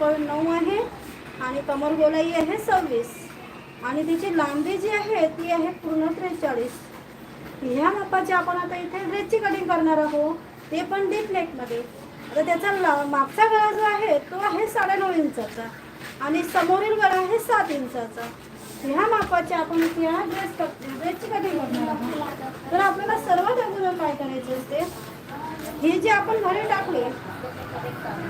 Point नऊ आहे आणि कमर गोलाई आहे सव्वीस. आणि त्याची लांबी जी आहे ती आहे पूर्ण त्रेचाळीस. ह्या मापाची आपण आता इथे ड्रेसची कटिंग करणार आहोत. ते पण डीप नेकमध्ये आता त्याचा ला- मागचा गळा जो आहे तो आहे साडेनऊ इंचाचा. आणि समोरील गळा आहे सात इंचाचा. ह्या मापाचे आपण इथे ह्या ड्रेस ड्रेसची कटिंग करणार आहोत. तर आपल्याला सर्वात अगोदर काय करायचे असते? हे जे आपण घरी टाकले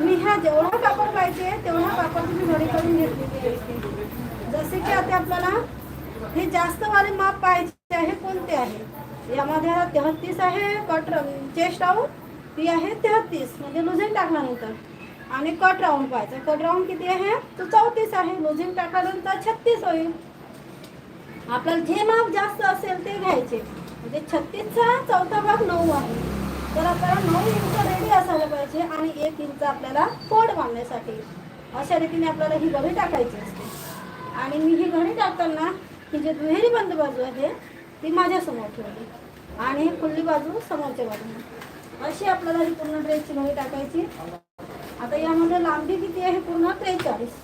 मी ह्या जेवढा कापड पाहिजे तेवढा कापड तुम्ही घरी करून घेतलेली आहे जसे की आता आपल्याला हे जास्त वाले माप पाहिजे आहे कोणते आहे? यामध्ये तेहतीस आहे कट चेस्ट राऊंड ती आहे तेहतीस. म्हणजे लुझिंग टाकल्यानंतर. आणि कट राऊंड पाहिजे कट राऊंड किती आहे? तो चौतीस आहे. लुझिंग टाकल्यानंतर छत्तीस होईल. आपल्याला जे माप जास्त असेल ते घ्यायचे. म्हणजे छत्तीसचा चौथा भाग नऊ तर आपल्याला नऊ इंच रेडी असायला पाहिजे आणि एक इंच आपल्याला फोड बांधण्यासाठी अशा रीतीने आपल्याला ही घडी टाकायची असते. आणि मी ही घडी टाकताना ही जी दुहेरी बंद बाजू आहे ती माझ्यासमोर ठेवली. आणि ही खुल्ली बाजू समोरच्या बाजूने. अशी आपल्याला ही पूर्ण ड्रेसची घडी टाकायची. आता यामध्ये लांबी किती आहे? पूर्ण त्रेचाळीस.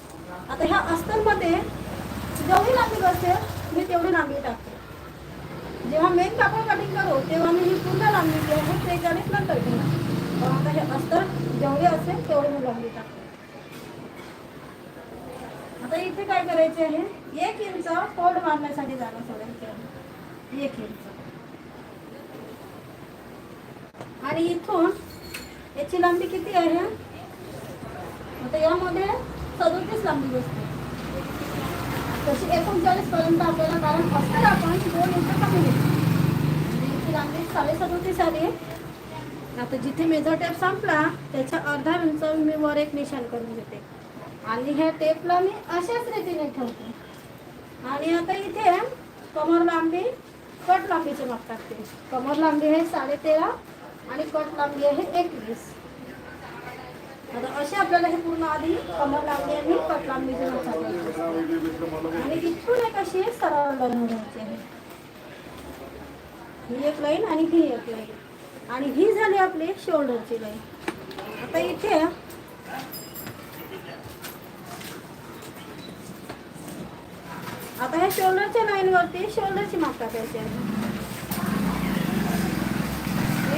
आता ह्या अस्तरमध्ये जेवढी लांबी बसेल मी तेवढी लांबी टाकते जेव्हा मेन कापड कटिंग करू तेव्हा मी ही पूर्ण लांबी जी आहे. त्रेचाळीस नंतर घेणार आता हे अस्तर जेवढे असेल तेवढी मी लांबी टाकते आता इथे काय करायचे आहे? एक इंच फोल्ड मारण्यासाठी जागा सोडायची आहे. एक इंच. आणि इथून याची लांबी किती आहे? आता यामध्ये सदोतीस लांबी बसते. तशी एकोणचाळीस पर्यंत आपल्याला कारण अस्तर आपण दोन इंच कमी घेतो लांबी साडे सदोतीस आता जिथे मेजर टेप संपला त्याच्या अर्धा इंच मी वर एक निशाण करून घेते. आणि ह्या टेपला मी अशाच रीतीने ठेवते. आणि आता इथे कमर लांबी कट लांबीचे माप टाकते. कमर लांबी आहे साडे तेरा आणि कट लांबी आहे एकवीस. आता असे आपल्याला हे पूर्ण आधी कमर लांबी आणि कट लांबीचे माप टाकायचे आणि इथून एक अशी सरळ लाईन घ्यायची आहे. ही एक लाईन आणि ही एक लाईन. आणि ही झाली आपली शोल्डरची लाईन. आता इथे आता ह्या शोल्डरच्या लाईन वरती शोल्डरची माप टाकायची आहे.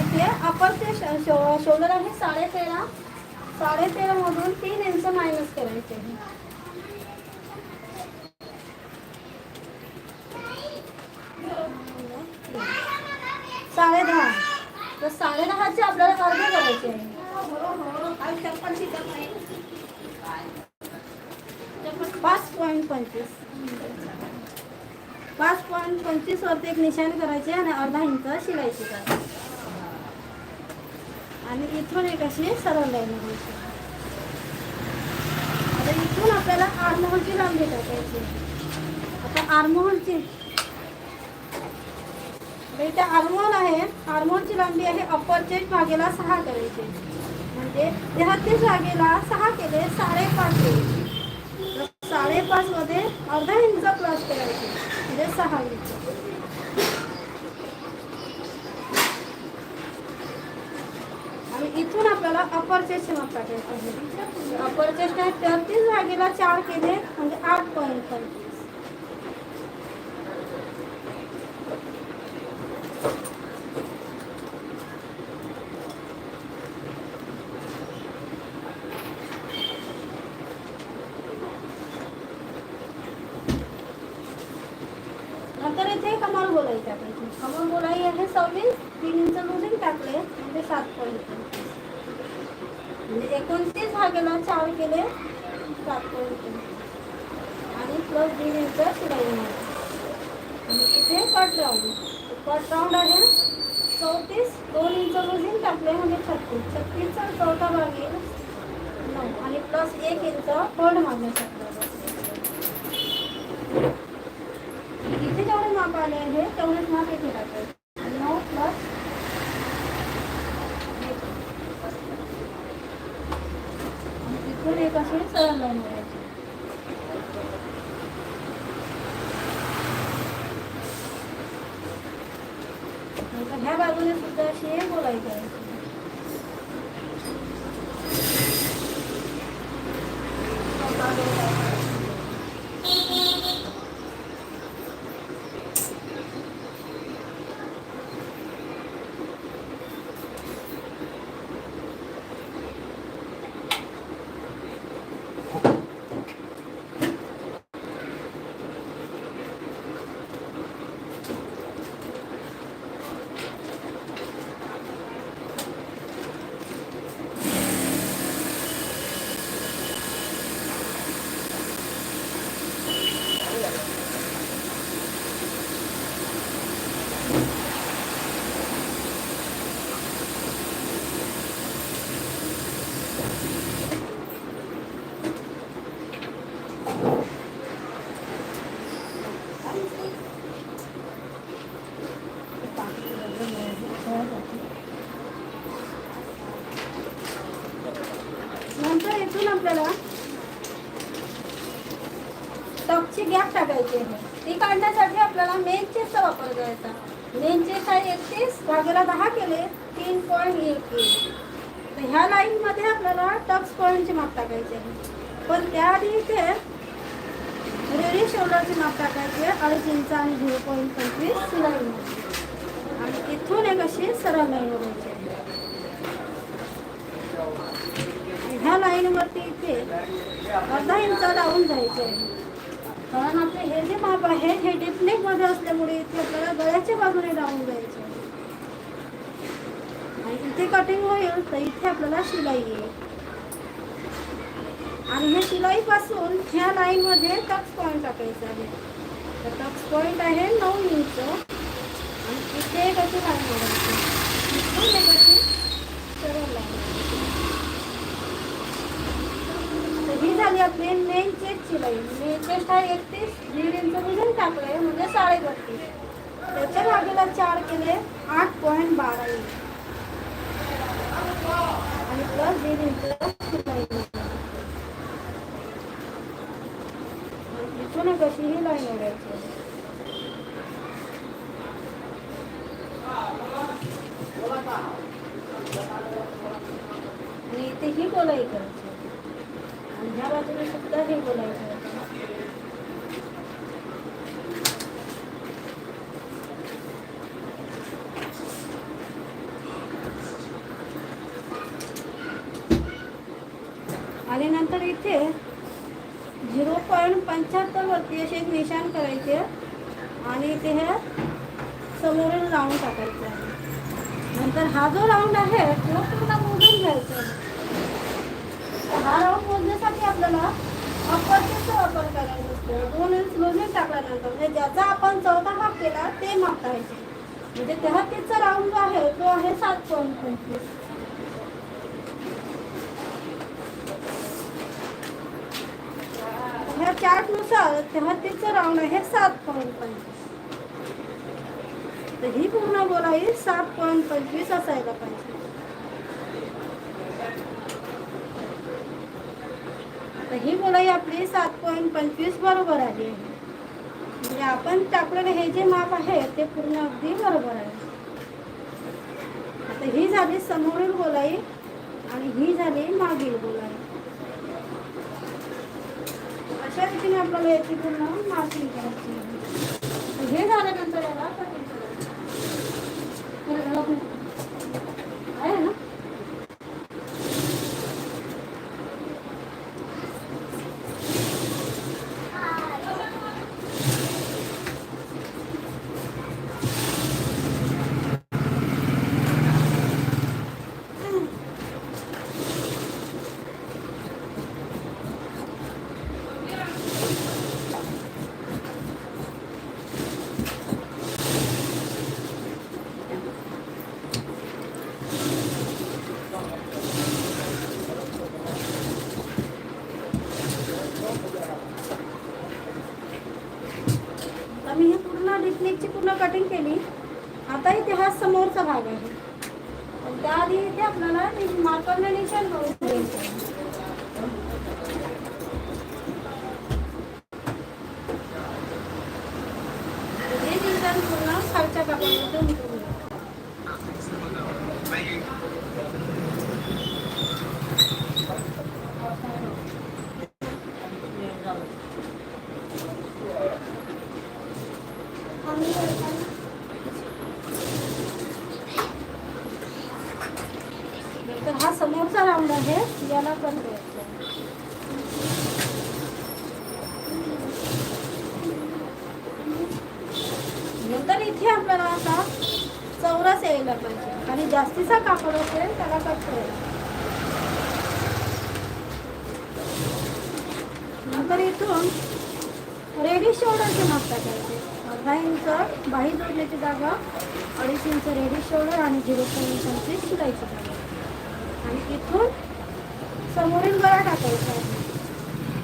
इथे अपरचे शोल्डर आहे साडे तेरा साडे तेरा मधून तीन इंच मायनस करायचे आहे. साडे दहा तर साडे दहाचे आपल्याला अर्धे करायचे आहे. पाच पॉईंट पंचवीस. पाच पॉईंट पंचवीस वरती एक निशाण करायचे आणि अर्धा इंच शिलायची करायची आणि इथून एक अशी सरळ लाईन घ्यायची आता इथून आपल्याला आरमोहलची लांबी टाकायची आता आरमोहलची आता इथे आर्मोल आहे. आर्मोलची लांबी आहे अप्पर चेस्ट भागेला सहा करायची. म्हणजे तेहतीस भागेला सहा केले साडेपाच येईल साडेपाचमध्ये साडेपाच मध्ये अर्धा इंच प्लस करायचे. म्हणजे सहा इंच. आणि इथून आपल्याला अपर चेस्ट माप टाकायचं आहे. अपर चेस्ट आहे तेहतीस भागेला चार केले म्हणजे आठ पॉईंट नंतर इथे कमाल गोलाई टाकायची कमाल गोलाई आहे सव्वीस तीन इंच लुझिंग टाकले म्हणजे सात पॉईंट म्हणजे एकोणतीस भागेला चार केले सात पॉईंट आणि प्लस दीड इंच शिलाई आणि इथे कट राऊंड कट राऊंड आहे चौतीस दोन इंच लुझिंग टाकले म्हणजे छत्तीस. छत्तीसचा चौथा भाग येईल नऊ. आणि प्लस एक इंच फोल्ड मागण्यासाठी इथे जेवढे माप आले आहे तेवढेच माप इथे टाकायचे नऊ प्लस इथून एक अशी सरळ लाईन करायची ह्या बाजूने सुद्धा अशी एक गोलाई करायची नंतर इथून आपल्याला टॉपची गॅप टाकायची आहे. ती काढण्यासाठी आपल्याला मेन चेसचा वापर करायचा. मेन चेस आहे एकतीस भागेला दहा केले तीन पॉईंट एक तर ह्या लाईनमध्ये आपल्याला टक्स पॉईंटचे माप टाकायचे आहे. पण त्याआधी इथे रेडी शोल्डरचे माप टाकायचे अडीच इंच आणि झिरो पॉईंट पंचवीस सिलाईमध्ये आणि इथून एक अशी सरळ लाईन बघायची आहे. ह्या लाईनवरती इथे अर्धा इंच लावून जायचं आहे कारण आपले हे जे माप आहे हे डिपनेकमध्ये असल्यामुळे इथे आपल्याला गळ्याच्या बाजूने लावून जायचं आहे आणि इथे कटिंग होईल तर इथे आपल्याला शिलाई येईल. आणि हे शिलाईपासून ह्या लाईनमध्ये टक्स पॉईंट टाकायचं आहे. तर टक्स पॉईंट आहे नऊ इंच. आणि इथे एक अशी लाईन बघायची इथून एक अशी सरळ लाईन तर ही झाली आपली मेन चेस्टची लाईन मेन चेस्ट हा एकतीस दीड इंच वजन टाकलंय म्हणजे साडे बत्तीस त्याच्या मागेला चार केले आठ पॉईंट बारा इंच आणि प्लस दीड इंच शिलाई इथून ही लाईन ओढायची आणि इथे ही गोलाई करायची आणि ह्या बाजूने सुद्धा ही बोलायचं? आणि नंतर इथे झिरो पॉईंट पंच्याहत्तरवरती असे एक निशाण करायचे आणि इथे हे समोरून राऊंड टाकायचं आहे. नंतर हा जो राऊंड आहे तो पूर्ण मोजून घ्यायचा हा राऊंड मोजण्यासाठी आपल्याला अप्परचा वापर करायचं असतं. दोन इंच मोजून टाकल्यानंतर म्हणजे ज्याचा आपण चौथा भाग केला ते मापायचे म्हणजे तेहतीसचा राऊंड जो आहे तो आहे सात पॉईंट पंचवीस. ह्या चार्टनुसार तेहतीसचा राऊंड आहे सात पॉईंट पंचवीस. तर ही पूर्ण गोलाई सात पॉईंट पंचवीस असायला पाहिजे. तर ही गोलाई आपली सात पॉईंट पंचवीस बरोबर आली आहे. म्हणजे आपण टाकलेलं हे जे माप आहे ते पूर्ण अगदी बरोबर आहे. आता ही झाली समोरील गोलाई आणि ही झाली मागील गोलाई. अशा रीतीने आपल्याला याची पूर्ण मार्किंग करायची हे झाल्यानंतर याला कटिंग करायचं तर याला आपण- आहे ना आता मी हे स्लीपची पूर्ण कटिंग केली. आता इथे हा समोरचा भाग आहे. त्याआधी इथे आपल्याला मार्करने निशाण करून द्यायचं निशाण पूर्ण खालच्या कापडामध्ये उमटून घ्यायचं. तर हा समोरचा राऊंड आहे याला पण द्यायचं आहे. नंतर इथे आपल्याला असा चौरस यायला पाहिजे आणि जास्तीचा कापड असेल त्याला कट नंतर इथून रेडी शोल्डरचे माप टाकायचे. अर्धा इंच बाही जोडण्याची जागा अडीच इंच रेडी शोल्डर आणि झिरो पॉईंट पंचवीस शिलाईची जागा. आणि इथून समोरील गळा टाकायचा आहे.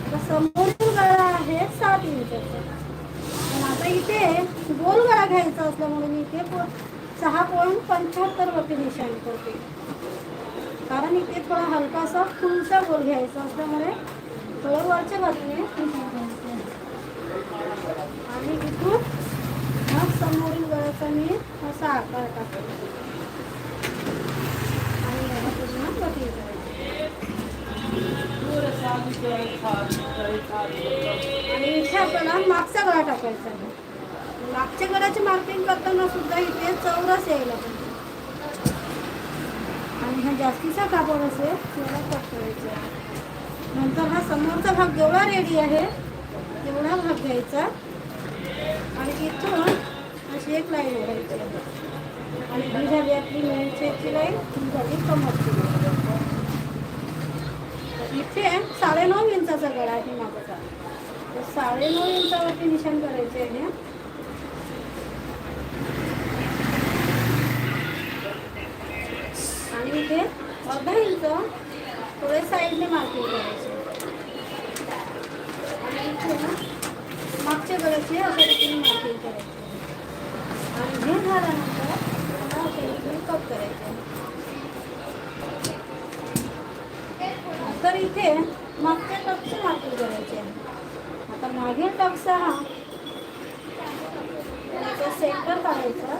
आता समोरील गळा आहे सात इंचाचा. पण आता इथे गोल गळा घ्यायचा असल्यामुळे मी इथे सहा पॉईंट पंच्याहत्तर वरती निशाण करते. कारण इथे थोडा हलकासा फुलचा गोल घ्यायचा असल्यामुळे थोडं वरच्या बाजूने आणि इथून मग समोरील गळ्याचा मी असा आकार टाकतो. आणि याला पूर्ण वरती करायचं. आणि इथे आपल्याला मागचा गळा टाकायचा आहे. मागच्या घराची मार्किंग करताना सुद्धा इथे चौरस यायला पाहिजे. आणि हा जास्तीचा कापड असेल त्याला कट करायचा आहे. नंतर हा समोरचा भाग जेवढा रेडी आहे तेवढा भाग घ्यायचा. आणि इथून अशी एक लाईन ओढायची आणि ही झाली आपली मेनची लाईन ही झाली कमरची इथे साडेनऊ इंचाचा गळा आहे मागचा. तर साडेनऊ इंचावरती निशाण करायचे आहे. तिथे. इथे अर्धा इंच थोडे साईडने मार्किंग करायचं. आणि इथे मागच्या गळ्याचे अशा रीतीने मार्किंग करायचं. आणि हे झाल्यानंतर पुन्हा अशा रीतीने कप करायचं. तर इथे मागच्या टक्स मार्किंग करायचे आता मागील टक्स हा सेंटर काढायचा.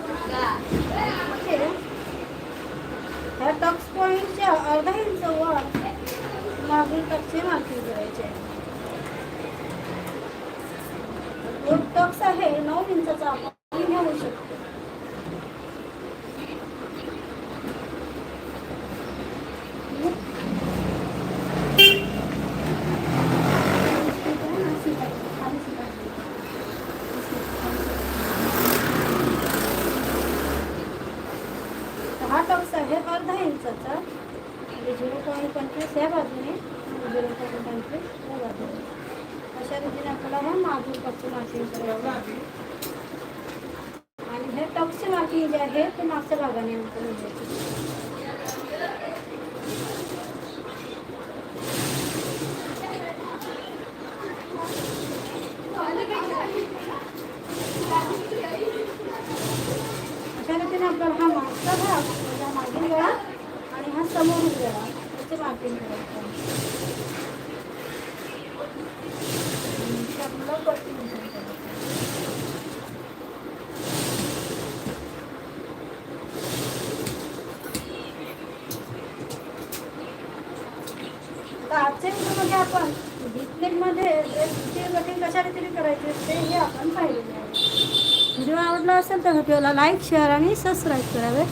ह्या टक्स पॉईंटच्या अर्धा इंच वर मागील टक्सचे मार्किंग करायचे. आहे टक्स आहे नऊ इंचाचा आपण जे आहे ते मागच्या भागाने अशा रीतीने आपल्याला हा आपण डिस्प्लेमध्ये कटिंग कशा रीतीने करायची ते हे आपण पाहिलेले आहे. व्हिडिओ आवडला असेल तर व्हिडिओला लाईक शेअर आणि सबस्क्राईब करावे.